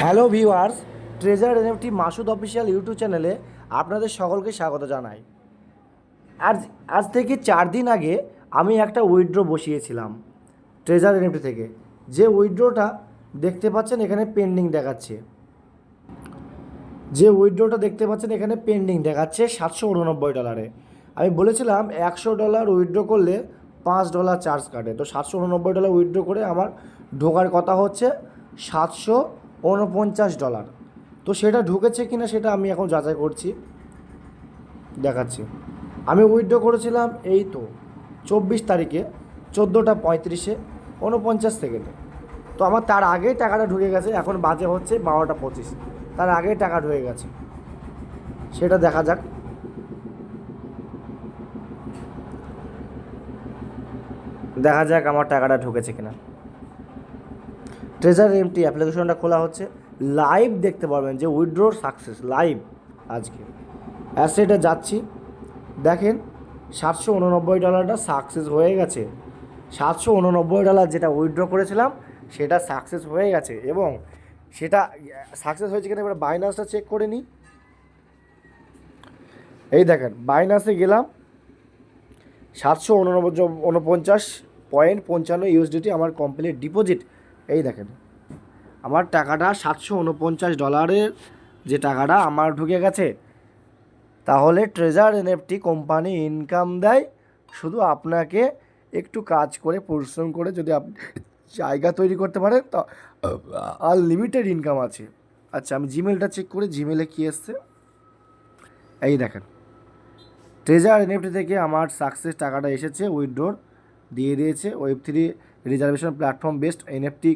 Hello viewers treasure NFT Masud official YouTube চ্যানেলে আপনাদের সকলকে স্বাগত জানাই। আজ আজ থেকে চার দিন আগে আমি একটা উইড্রো বসিয়েছিলাম ট্রেজার এনএফটি থেকে। যে উইড্রোটা দেখতে পাচ্ছেন এখানে পেন্ডিং দেখাচ্ছে। যে উইথড্রটা দেখতে পাচ্ছেন এখানে পেন্ডিং দেখাচ্ছে সাতশো উননব্বই ডলারে আমি বলেছিলাম একশো ডলার উইড্রো করলে পাঁচ ডলার চার্জ কাটে। তো সাতশো উননব্বই ডলার উইড্রো করে আমার ঢোকার কথা হচ্ছে সাতশো উনপঞ্চাশ ডলার। তো সেটা ঢুকেছে কিনা সেটা আমি এখন যাচাই করছি। দেখাচ্ছি। আমি উইথড্র করেছিলাম এই তো চব্বিশ তারিখে, চোদ্দোটা পঁয়ত্রিশে উনপঞ্চাশ সেকেন্ডে। তো আমার তার আগেই টাকাটা ঢুকে গেছে, এখন বাজে হচ্ছে বারোটা পঁচিশ। তার আগেই টাকা ঢুকে গেছে। সেটা দেখা যাক। দেখা যাক আমার টাকাটা ঢুকেছে কিনা। ট্রেজার এমটি অ্যাপ্লিকেশনটা খোলা হচ্ছে। লাইভ দেখতে পারবেন যে উইথড্রোর সাকসেস লাইভ আজকে। অ্যাসেটে যাচ্ছি। দেখেন, সাতশো উননব্বই ডলারটা সাকসেস হয়ে গেছে। সাতশো উননব্বই ডলার যেটা উইথড্র করেছিলাম, সেটা সাকসেস হয়ে গেছে এবং সেটা সাকসেস হয়েছে কিনা এবার বাইনান্সটা চেক করে নিই। এই দেখেন বাইনান্সে গেলাম। সাতশো উননব্বই, উনপঞ্চাশ পয়েন্ট পঞ্চান্ন ইউএসডিটি আমার কমপ্লিট ডিপোজিট এই দেখেন। আমার টাকাটা সাতশো উনপঞ্চাশ ডলারের যে টাকাটা আমার ঢুকে গেছে, তাহলে ট্রেজার এনএফটি কোম্পানি ইনকাম দেয়। শুধু আপনাকে একটু কাজ করে, পরিশ্রম করে যদি আপনি জায়গা তৈরি করতে পারেন, তা আনলিমিটেড ইনকাম আছে। আচ্ছা আমি জিমেলটা চেক করি জিমেলে কী এসছে? এই দেখেন। ট্রেজার এনএফটি থেকে আমার সাকসেস টাকাটা এসেছে উইথড্রোর দিয়ে দিয়েছে। Web three reservation platform best NFT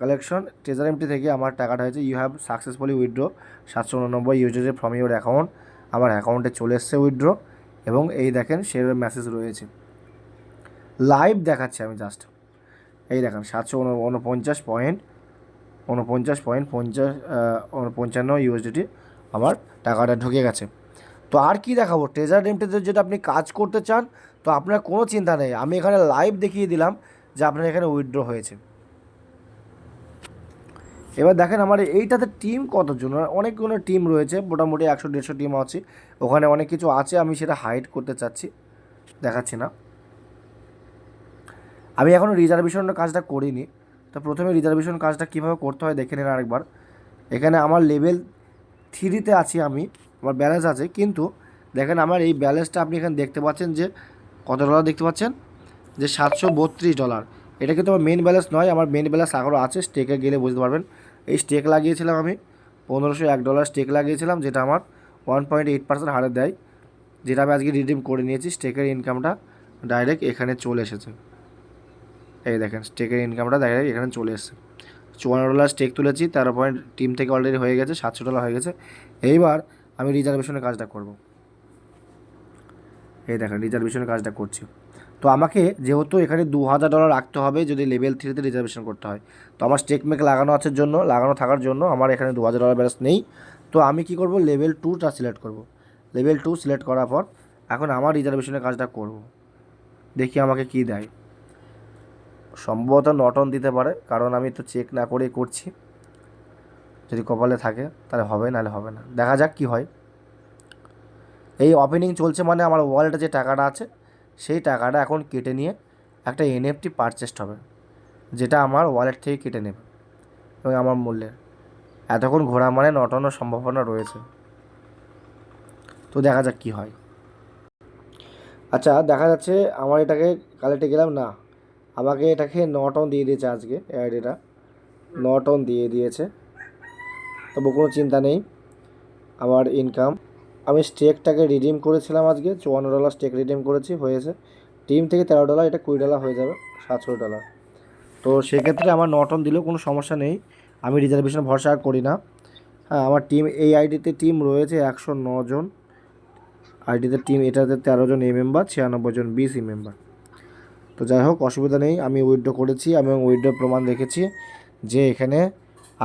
collection treasure NFT থেকে আমার টাকাটা হয়েছে। ইউ হ্যাভ সাকসেসফুলি উইথড্রো সাতশো উননব্বই ইউজারের ফ্রম ইউর অ্যাকাউন্ট আমার অ্যাকাউন্টে চলে এসছে উইথড্রো এবং এই দেখেন শেয়ারের মেসেজ রয়েছে। লাইভ দেখাচ্ছে আমি জাস্ট এই দেখেন সাতশো উনপঞ্চাশ পয়েন্ট উনপঞ্চাশ পয়েন্ট পঞ্চাশ পঞ্চান্ন ইউএসডিটি আমার টাকাটা ঢুকে গেছে। তো আর কি দেখাবো? ট্রেজার এমটিতে যেটা আপনি কাজ করতে চান, তো আপনার কোনো চিন্তা নেই। আমি এখানে লাইভ দেখিয়ে দিলাম যে আপনার এখানে উইথড্র হয়েছে। এবার দেখেন আমার এইটাতে টিম কতজন? অনেকগুলো টিম রয়েছে, মোটামুটি একশো, দেড়শো টিম আছে। ওখানে অনেক কিছু আছে, আমি সেটা হাইড করতে চাচ্ছি। দেখাচ্ছি না। আমি এখনও রিজার্ভেশনের কাজটা করিনি। তো প্রথমে রিজার্ভেশন কাজটা কীভাবে করতে হয় দেখে নিন আরেকবার। এখানে আমার লেভেল থ্রিতে আছি আমি। আমার ব্যালেন্স আছে, কিন্তু দেখেন আমার এই ব্যালেন্সটা আপনি এখানে দেখতে পাচ্ছেন যে কত ডলার দেখতে পাচ্ছেন? যে সাতশো বত্রিশ ডলার এটা কিন্তু আমার মেন ব্যালেন্স নয়, আমার মেন ব্যালেন্স এখনও আছে স্টেকে গেলে বুঝতে পারবেন। এই স্টেক লাগিয়েছিলাম আমি, পনেরোশো এক ডলার স্টেক লাগিয়েছিলাম, যেটা আমার ওয়ান পয়েন্ট এইট পার্সেন্ট হারে দেয়। যেটা আমি আজকে রিডিম করে নিয়েছি স্টেকের ইনকামটা ডাইরেক্ট এখানে চলে এসেছে। এই দেখেন স্টেকের ইনকামটা ডাইরেক্ট এখানে চলে এসেছে। চুয়ান্ন ডলার স্টেক তুলেছি, তেরো পয়েন্ট টিম থেকে অলরেডি হয়ে গেছে, সাতশো ডলার হয়ে গেছে। এইবার আমি রিজার্ভেশনের কাজটা করব। এই দেখেন রিজার্ভেশনের কাজটা করছি। তো আমাকে যেহেতু এখানে দু হাজার ডলার রাখতে হবে, যদি লেভেল থ্রিতে রিজার্ভেশন করতে হয়। তো আমার স্টেক মেক লাগানো আছে জন্য, লাগানো থাকার জন্য আমার এখানে দু হাজার ডলার ব্যালেন্স নেই। তো আমি কি করব? লেভেল টুটা সিলেক্ট করব। লেভেল টু সিলেক্ট করার পর এখন আমার রিজার্ভেশনের কাজটা করব। দেখি আমাকে কি দেয়। সম্ভবত নটন দিতে পারে, কারণ আমি তো চেক না করেই করছি। যদি কপালে থাকে, তাহলে হবে, নাহলে হবে না। দেখা যাক কি হয়। এই ওপেনিং চলছে মানে আমার ওয়ালেটে যে টাকাটা আছে, সেই টাকাটা এখন কেটে নিয়ে একটা এনএফটি পারচেসড হবে, যেটা আমার ওয়ালেট থেকে কেটে নেবে এবং আমার মূল্যের। এতক্ষণ ঘোরা মানে নটানোর সম্ভাবনা রয়েছে। তো দেখা যাক কী হয়। আচ্ছা দেখা যাচ্ছে আমার এটাকে কালেক্টে গেলাম, না, আমাকে এটাকে নট অন দিয়ে দিয়েছে আজকে আইডিটা নট অন দিয়ে দিয়েছে। তবু কোনো চিন্তা নেই। আমার ইনকাম আমি স্টেকটাকে রিডিম করেছিলাম আজকে, চুয়ান্ন ডলার স্টেক রিডিম করেছি, হয়েছে। টিম থেকে তেরো ডলার এটা কুড়ি ডলার হয়ে যাবে সাতশো ডলার তো সেক্ষেত্রে আমার নট অন দিলেও কোনো সমস্যা নেই। আমি রিজার্ভেশন ভরসা করি না। হ্যাঁ আমার টিম এই আইডিতে টিম রয়েছে একশো জন আইডিতে টিম এটাতে তেরো জন এ মেম্বার ছিয়ানব্বই জন বিসি মেম্বার তো যাই হোক, অসুবিধা নেই। আমি উইড্রো করেছি এবং উইথড্র প্রমাণ দেখেছি যে এখানে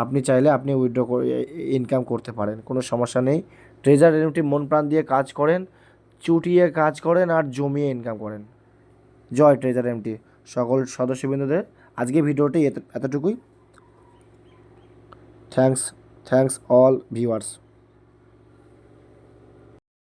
আপনি চাইলে আপনি উইথড্র ইনকাম করতে পারেন, কোনো সমস্যা নেই। ট্রেজার এনএফটি মন প্রাণ দিয়ে কাজ করেন, চুটিয়ে কাজ করেন আর জমিয়ে ইনকাম করেন। জয় ট্রেজার এমটি সকল সদস্যবৃন্দদের। আজকে ভিডিওটি এতটুকুই। Thanks thanks all viewers